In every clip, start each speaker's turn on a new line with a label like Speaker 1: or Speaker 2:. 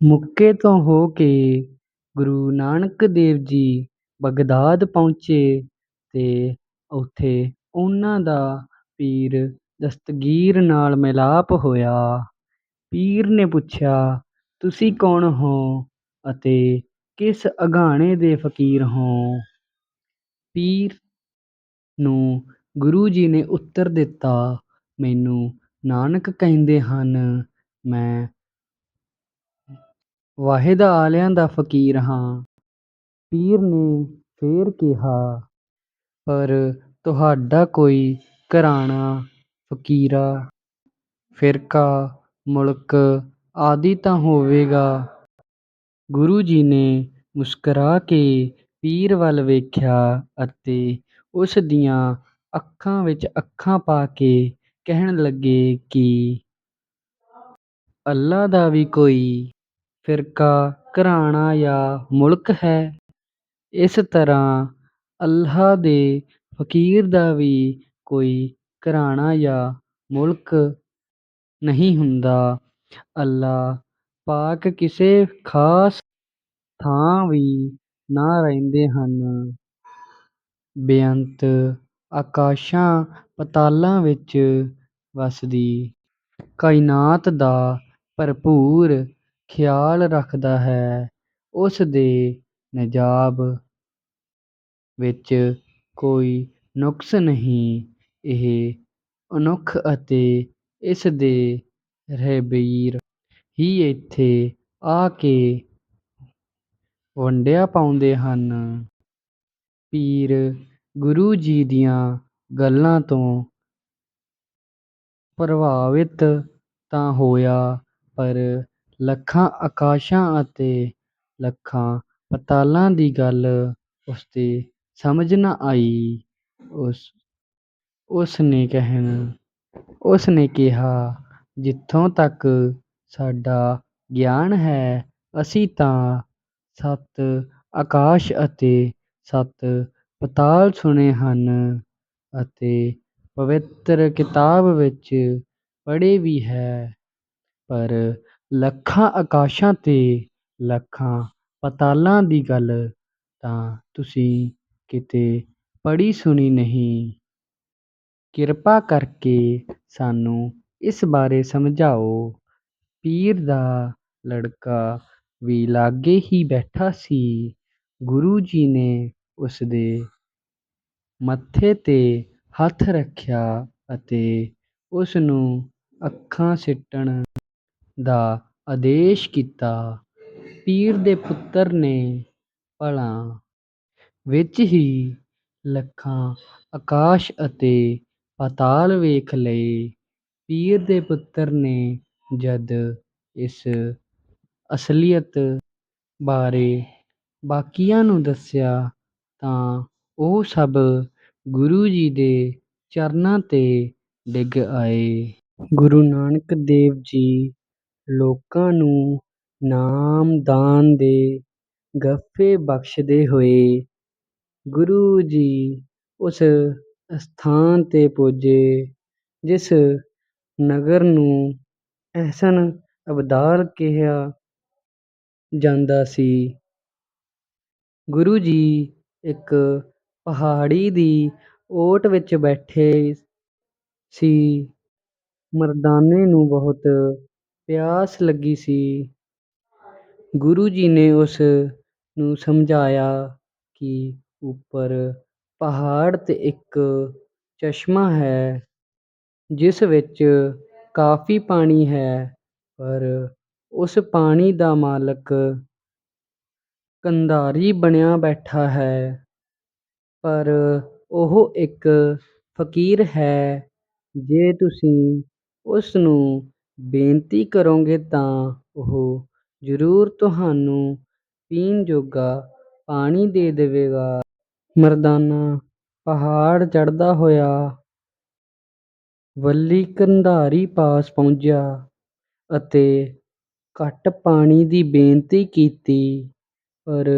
Speaker 1: ਮੱਕੇ ਤੋਂ ਹੋ ਕੇ ਗੁਰੂ ਨਾਨਕ ਦੇਵ ਜੀ ਬਗਦਾਦ ਪਹੁੰਚੇ ਅਤੇ ਉੱਥੇ ਉਹਨਾਂ ਦਾ ਪੀਰ ਦਸਤਗੀਰ ਨਾਲ ਮਿਲਾਪ ਹੋਇਆ। ਪੀਰ ਨੇ ਪੁੱਛਿਆ, ਤੁਸੀਂ ਕੌਣ ਹੋ ਅਤੇ ਕਿਸ ਅਘਾਣੇ ਦੇ ਫ਼ਕੀਰ ਹੋ? ਪੀਰ ਨੂੰ ਗੁਰੂ ਜੀ ਨੇ ਉੱਤਰ ਦਿੱਤਾ, ਮੈਨੂੰ ਨਾਨਕ ਕਹਿੰਦੇ ਹਨ। ਮੈਂ ਵਾਹਿਦ ਆਲਿਆਂ ਦਾ ਫ਼ਕੀਰ ਹਾਂ। ਪੀਰ ਨੇ ਫੇਰ ਕਿਹਾ, ਪਰ ਤੁਹਾਡਾ ਕੋਈ ਘਰਾਣਾ, ਫ਼ਕੀਰਾ, ਫ਼ਿਰਕਾ, ਮੁਲਕ ਆਦਿ ਤਾਂ ਹੋਵੇਗਾ। ਗੁਰੂ ਜੀ ਨੇ ਮੁਸਕਰਾ ਕੇ ਪੀਰ ਵੱਲ ਵੇਖਿਆ ਅਤੇ ਉਸ ਦੀਆਂ ਅੱਖਾਂ ਵਿੱਚ ਅੱਖਾਂ ਪਾ ਕੇ ਕਹਿਣ ਲੱਗੇ ਕਿ ਅੱਲਾ ਦਾ ਵੀ ਕੋਈ ਫ਼ਿਰਕਾ, ਘਰਾਣਾ ਜਾਂ ਮੁਲਕ ਹੈ? ਇਸ ਤਰ੍ਹਾਂ ਅੱਲਾਹ ਦੇ ਫ਼ਕੀਰ ਦਾ ਵੀ ਕੋਈ ਘਰਾਣਾ ਜਾਂ ਮੁਲਕ ਨਹੀਂ ਹੁੰਦਾ। ਅੱਲਾਹ ਪਾਕ ਕਿਸੇ ਖ਼ਾਸ ਥਾਂ ਵੀ ਨਾ ਰਹਿੰਦੇ ਹਨ। ਬੇਅੰਤ ਆਕਾਸ਼ਾਂ ਪਤਾਲਾਂ ਵਿੱਚ ਵਸਦੀ ਕਾਇਨਾਤ ਦਾ ਭਰਪੂਰ ਖ਼ਿਆਲ ਰੱਖਦਾ ਹੈ। ਉਸ ਦੇ ਨਿਜ਼ਾਮ ਵਿੱਚ ਕੋਈ ਨੁਕਸ ਨਹੀਂ। ਇਹ ਅਨੁੱਖ ਅਤੇ ਇਸ ਦੇ ਰਹਿਬਰ ਹੀ ਇੱਥੇ ਆ ਕੇ ਵੰਡਿਆ ਪਾਉਂਦੇ ਹਨ। ਪੀਰ ਗੁਰੂ ਜੀ ਦੀਆਂ ਗੱਲਾਂ ਤੋਂ ਪ੍ਰਭਾਵਿਤ ਤਾਂ ਹੋਇਆ, ਪਰ ਲੱਖਾਂ ਆਕਾਸ਼ਾਂ ਅਤੇ ਲੱਖਾਂ ਪਤਾਲਾਂ ਦੀ ਗੱਲ ਉਸਦੇ ਸਮਝ ਨਾ ਆਈ। ਉਸ ਉਸਨੇ ਕਿਹਾ, ਜਿੱਥੋਂ ਤੱਕ ਸਾਡਾ ਗਿਆਨ ਹੈ, ਅਸੀਂ ਤਾਂ ਸੱਤ ਆਕਾਸ਼ ਅਤੇ ਸੱਤ ਪਤਾਲ ਸੁਣੇ ਹਨ ਅਤੇ ਪਵਿੱਤਰ ਕਿਤਾਬ ਵਿੱਚ ਪੜ੍ਹੇ ਵੀ ਹੈ, ਪਰ ਲੱਖਾਂ ਆਕਾਸ਼ਾਂ ਤੇ ਲੱਖਾਂ ਪਤਾਲਾਂ ਦੀ ਗੱਲ ਤਾਂ ਤੁਸੀਂ ਕਿਤੇ ਪੜ੍ਹੀ ਸੁਣੀ ਨਹੀਂ। ਕਿਰਪਾ ਕਰਕੇ ਸਾਨੂੰ ਇਸ ਬਾਰੇ ਸਮਝਾਓ। ਪੀਰ ਦਾ ਲੜਕਾ ਵੀ ਲਾਗੇ ਹੀ ਬੈਠਾ ਸੀ। ਗੁਰੂ ਜੀ ਨੇ ਉਸਦੇ ਮੱਥੇ ਤੇ ਹੱਥ ਰੱਖਿਆ ਅਤੇ ਉਸਨੂੰ ਅੱਖਾਂ ਸਿੱਟਣ ਦਾ ਆਦੇਸ਼ ਕੀਤਾ। ਪੀਰ ਦੇ ਪੁੱਤਰ ਨੇ ਪਲਾਂ ਵਿੱਚ ਹੀ ਲੱਖਾਂ ਆਕਾਸ਼ ਅਤੇ ਪਤਾਲ ਵੇਖ ਲਏ। ਪੀਰ ਦੇ ਪੁੱਤਰ ਨੇ ਜਦ ਇਸ ਅਸਲੀਅਤ ਬਾਰੇ ਬਾਕੀਆਂ ਨੂੰ ਦੱਸਿਆ ਤਾਂ ਉਹ ਸਭ ਗੁਰੂ ਜੀ ਦੇ ਚਰਨਾਂ ਤੇ ਡਿੱਗ ਆਏ। ਗੁਰੂ ਨਾਨਕ ਦੇਵ ਜੀ ਲੋਕਾਂ ਨੂੰ ਨਾਮ ਦਾਨ ਦੇ ਗੱਫ਼ੇ ਬਖ਼ਸ਼ਦੇ ਹੋਏ, ਗੁਰੂ ਜੀ ਉਸ ਅਸਥਾਨ ਤੇ ਪੁੱਜੇ ਜਿਸ ਨਗਰ ਨੂੰ ਅਹਿਸਨ ਅਬਦਾਦ ਕਿਹਾ ਜਾਂਦਾ ਸੀ। ਗੁਰੂ ਜੀ ਇੱਕ ਪਹਾੜੀ ਦੀ ਓਟ ਵਿੱਚ ਬੈਠੇ ਸੀ। ਮਰਦਾਨੇ ਨੂੰ ਬਹੁਤ ਪਿਆਸ ਲੱਗੀ ਸੀ। ਗੁਰੂ ਜੀ ਨੇ ਉਸ ਨੂੰ ਸਮਝਾਇਆ ਕਿ ਉੱਪਰ ਪਹਾੜ ਤੇ ਇੱਕ ਚਸ਼ਮਾ ਹੈ, ਜਿਸ ਵਿੱਚ ਕਾਫ਼ੀ ਪਾਣੀ ਹੈ, ਪਰ ਉਸ ਪਾਣੀ ਦਾ ਮਾਲਕ ਕੰਧਾਰੀ ਬਣਿਆ ਬੈਠਾ ਹੈ। ਪਰ ਉਹ ਇੱਕ ਫ਼ਕੀਰ ਹੈ। ਜੇ ਤੁਸੀਂ ਉਸ ਨੂੰ ਬੇਨਤੀ ਕਰੋਗੇ ਤਾਂ ਉਹ ਜ਼ਰੂਰ ਤੁਹਾਨੂੰ ਪੀਣ ਜੋਗਾ ਪਾਣੀ ਦੇ ਦੇਵੇਗਾ। ਮਰਦਾਨਾ ਪਹਾੜ ਚੜ੍ਹਦਾ ਹੋਇਆ ਵੱਲੀ ਕੰਧਾਰੀ ਪਾਸ ਪਹੁੰਚਿਆ ਅਤੇ ਘੱਟ ਪਾਣੀ ਦੀ ਬੇਨਤੀ ਕੀਤੀ। ਪਰ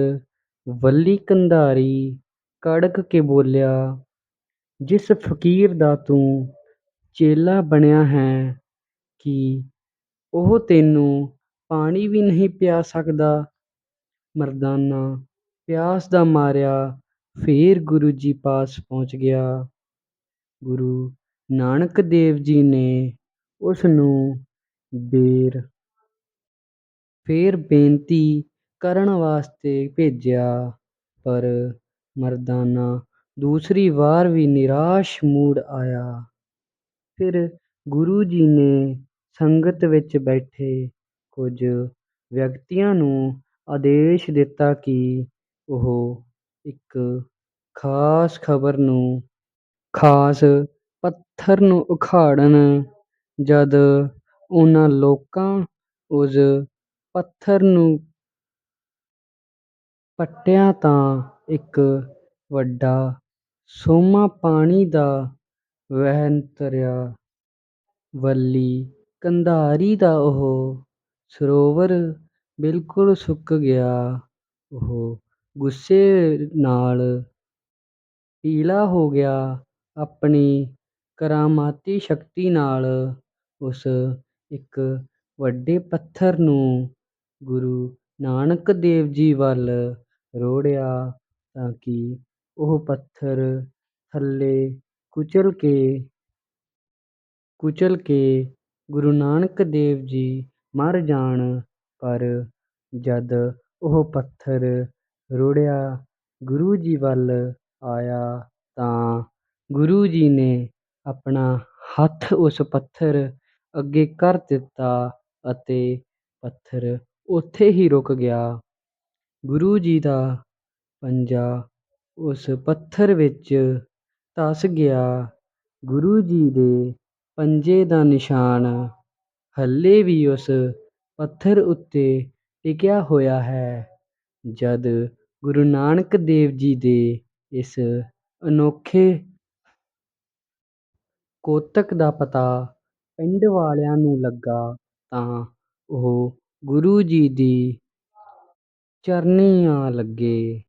Speaker 1: ਵੱਲੀ ਕੰਧਾਰੀ ਕੜਕ ਕੇ ਬੋਲਿਆ, ਜਿਸ ਫ਼ਕੀਰ ਦਾ ਤੂੰ ਚੇਲਾ ਬਣਿਆ ਹੈਂ, ਕਿ ਉਹ ਤੈਨੂੰ ਪਾਣੀ ਵੀ ਨਹੀਂ ਪਿਆ ਸਕਦਾ। ਮਰਦਾਨਾ ਪਿਆਸ ਦਾ ਮਾਰਿਆ ਫਿਰ ਗੁਰੂ ਜੀ ਪਾਸ ਪਹੁੰਚ ਗਿਆ। ਗੁਰੂ ਨਾਨਕ ਦੇਵ ਜੀ ਨੇ ਉਸ ਨੂੰ ਬੇਰ ਫੇਰ ਬੇਨਤੀ ਕਰਨ ਵਾਸਤੇ ਭੇਜਿਆ, ਪਰ ਮਰਦਾਨਾ ਦੂਸਰੀ ਵਾਰ ਵੀ ਨਿਰਾਸ਼ ਮੂਡ ਆਇਆ। ਫਿਰ ਗੁਰੂ ਜੀ ਨੇ ਸੰਗਤ ਵਿੱਚ ਬੈਠੇ ਕੁਝ ਵਿਅਕਤੀਆਂ ਨੂੰ ਆਦੇਸ਼ ਦਿੱਤਾ ਕਿ ਉਹ ਇੱਕ ਖਾਸ ਖ਼ਬਰ ਨੂੰ, ਖਾਸ ਪੱਥਰ ਨੂੰ ਉਖਾੜਨ, ਜਦ ਉਹਨਾਂ ਲੋਕਾਂ ਉਸ ਪੱਥਰ ਨੂੰ ਪੱਟਿਆ ਤਾਂ ਇੱਕ ਵੱਡਾ ਸੋਮਾ ਪਾਣੀ ਦਾ ਵਹਿ ਤੁਰਿਆ ਵੱਲੀ ਕੰਧਾਰੀ ਦਾ ਉਹ ਸਰੋਵਰ ਬਿਲਕੁਲ ਸੁੱਕ ਗਿਆ। ਉਹ ਗੁੱਸੇ ਨਾਲ ਪੀਲਾ ਹੋ ਗਿਆ। ਆਪਣੀ ਕਰਾਮਾਤੀ ਸ਼ਕਤੀ ਨਾਲ ਉਸ ਇੱਕ ਵੱਡੇ ਪੱਥਰ ਨੂੰ ਗੁਰੂ ਨਾਨਕ ਦੇਵ ਜੀ ਵੱਲ ਰੋੜਿਆ ਤਾਂ ਕਿ ਉਹ ਪੱਥਰ ਥੱਲੇ ਕੁਚਲ ਕੇ ਕੁਚਲ ਕੇ ਗੁਰੂ ਨਾਨਕ ਦੇਵ ਜੀ ਮਰ ਜਾਣ, ਪਰ ਜਦ ਉਹ ਪੱਥਰ ਰੁੜ੍ਹਿਆ ਗੁਰੂ ਜੀ ਵੱਲ ਆਇਆ ਤਾਂ ਗੁਰੂ ਜੀ ਨੇ ਆਪਣਾ ਹੱਥ ਉਸ ਪੱਥਰ ਅੱਗੇ ਕਰ ਦਿੱਤਾ ਅਤੇ ਪੱਥਰ ਉੱਥੇ ਹੀ ਰੁਕ ਗਿਆ। ਗੁਰੂ ਜੀ ਦਾ ਪੰਜਾ ਉਸ ਪੱਥਰ ਵਿੱਚ ਧੱਸ ਗਿਆ। ਗੁਰੂ ਜੀ ਦੇ ਪੰਜੇ ਦਾ ਨਿਸ਼ਾਨ, ਹਾਲੇ ਵੀ ਉਸ ਪੱਥਰ ਉੱਤੇ ਟਿਕਿਆ ਹੋਇਆ ਹੈ। ਜਦ ਗੁਰੂ ਨਾਨਕ ਦੇਵ ਜੀ ਦੇ ਇਸ ਅਨੋਖੇ ਕੋਤਕ ਦਾ ਪਤਾ ਪਿੰਡ ਵਾਲਿਆਂ ਨੂੰ ਲੱਗਾ ਤਾਂ ਉਹ ਗੁਰੂ ਜੀ ਦੀ ਚਰਨੀ ਆ ਲੱਗੇ।